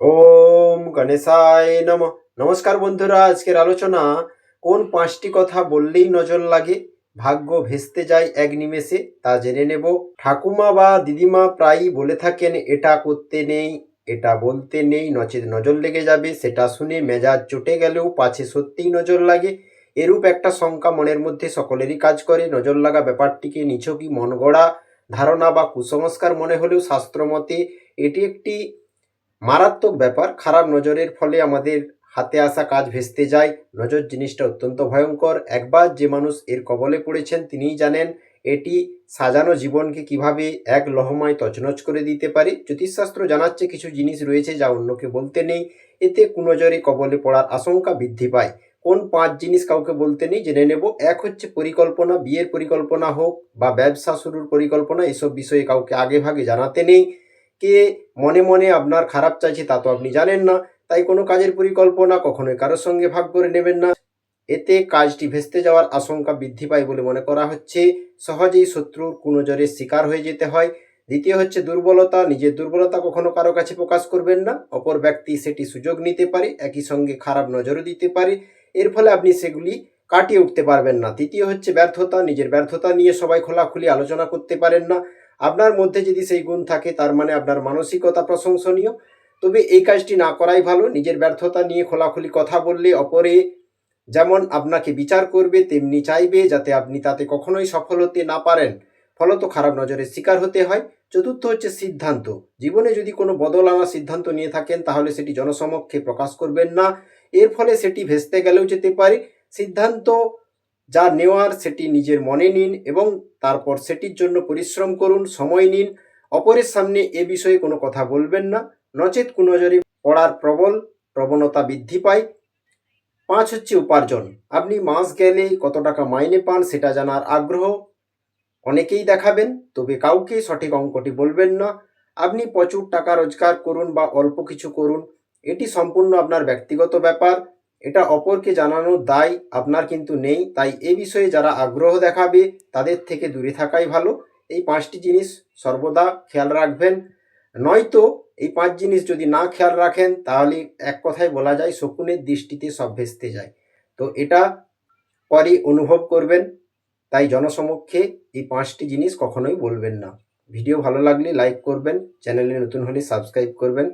ওম গণেশায় নম। নমস্কার বন্ধুরা, আজকের আলোচনা, কোন পাঁচটি কথা বললেই নজর লাগে? ভাগ্য ভেস্তে যায় এক নিমেষে, তা জেনে নেব। ঠাকুমা বা দিদিমা প্রায়ই বলে থাকেন, এটা করতে নেই, এটা বলতে নেই, নচেত নজর লেগে যাবে। সেটা শুনে মেজাজ চটে গেলেও পাছে সত্যিই নজর লাগে। এরূপ একটা শঙ্কা মনের মধ্যে সকলেরই কাজ করে। নজর লাগা ব্যাপারটিকে নিছকই মন গড়া ধারণা বা কুসংস্কার মনে হলেও শাস্ত্রমতে এটি একটি মারাত্মক ব্যাপার। খারাপ নজরের ফলে আমাদের হাতে আসা কাজ ভেস্তে যায়। নজর জিনিসটা অত্যন্ত ভয়ঙ্কর। একবার যে মানুষ এর কবলে পড়েছেন, তিনিই জানেন এটি সাজানো জীবনকে কীভাবে এক লহমায় তছনছ করে দিতে পারে। জ্যোতিষশাস্ত্র জানাচ্ছে কিছু জিনিস রয়েছে যা অন্যকে বলতে নেই। এতে কুনজরে কবলে পড়ার আশঙ্কা বৃদ্ধি পায়। কোন পাঁচ জিনিস কাউকে বলতে নেই জেনে নেব। এক হচ্ছে পরিকল্পনা, বিয়ের পরিকল্পনা হোক বা ব্যবসা শুরুর পরিকল্পনা, এসব বিষয়ে কাউকে আগে ভাগে জানাতে নেই। কে মনে মনে আপনার খারাপ চাইছে তা তো আপনি জানেন না। তাই কোনো কাজের পরিকল্পনা কখনোই কারোর সঙ্গে ভাগ করে নেবেন না। এতে কাজটি ভেস্তে যাওয়ার আশঙ্কা বৃদ্ধি পায় বলে মনে করা হচ্ছে। সহজেই শত্রুর কুনজরের শিকার হয়ে যেতে হয়। দ্বিতীয় হচ্ছে দুর্বলতা। নিজের দুর্বলতা কখনো কারও কাছে প্রকাশ করবেন না। অপর ব্যক্তি সেটি সুযোগ নিতে পারে, একই সঙ্গে খারাপ নজরও দিতে পারে। এর ফলে আপনি সেগুলি কাটিয়ে উঠতে পারবেন না। তৃতীয় হচ্ছে ব্যর্থতা। নিজের ব্যর্থতা নিয়ে সবাই খোলাখুলি আলোচনা করতে পারেন না। আপনার মধ্যে যদি সেই গুণ থাকে, তার মানে আপনার মানসিকতা প্রশংসনীয়। তবে এই কাজটি না করাই ভালো। নিজের ব্যর্থতা নিয়ে খোলাখুলি কথা বললে অপরে যেমন আপনাকে বিচার করবে, তেমনি চাইবে যাতে আপনি তাতে কখনোই সফল হতে না পারেন। ফলত খারাপ নজরের শিকার হতে হয়। চতুর্থ হচ্ছে সিদ্ধান্ত। জীবনে যদি কোনো বদল আনার সিদ্ধান্ত নিয়ে থাকেন, তাহলে সেটি জনসমক্ষে প্রকাশ করবেন না। এর ফলে সেটি ভেস্তে গেলেও যেতে পারে। সিদ্ধান্ত যা নেওয়ার সেটি নিজের মনে নিন এবং তারপর সেটির জন্য পরিশ্রম করুন, সময় নিন। অপরের সামনে এ বিষয়ে কোনো কথা বলবেন না। নচেত কুনজরে পড়ার প্রবল প্রবণতা বৃদ্ধি পায়। পাঁচ হচ্ছে উপার্জন। আপনি মাস গেলেই কত টাকা মাইনে পান সেটা জানার আগ্রহ অনেকেই দেখাবেন, তবে কাউকে সঠিক অঙ্কটি বলবেন না। আপনি প্রচুর টাকা রোজগার করুন বা অল্প কিছু করুন, এটি সম্পূর্ণ আপনার ব্যক্তিগত ব্যাপার। এটা অপরকে জানানোর দায় আপনার কিন্তু নেই। তাই এ বিষয়ে যারা আগ্রহ দেখাবে, তাদের থেকে দূরে থাকাই ভালো। এই পাঁচটি জিনিস সর্বদা খেয়াল রাখবেন। নয়তো এই পাঁচ জিনিস যদি না খেয়াল রাখেন, তাহলে এক কথায় বলা যায়, শকুনের দৃষ্টিতে সব ভেস্তে যায়। তো এটা পরে অনুভব করবেন। তাই জনসমক্ষে এই পাঁচটি জিনিস কখনোই বলবেন না। ভিডিও ভালো লাগলে লাইক করবেন, চ্যানেলে নতুন হলে সাবস্ক্রাইব করবেন।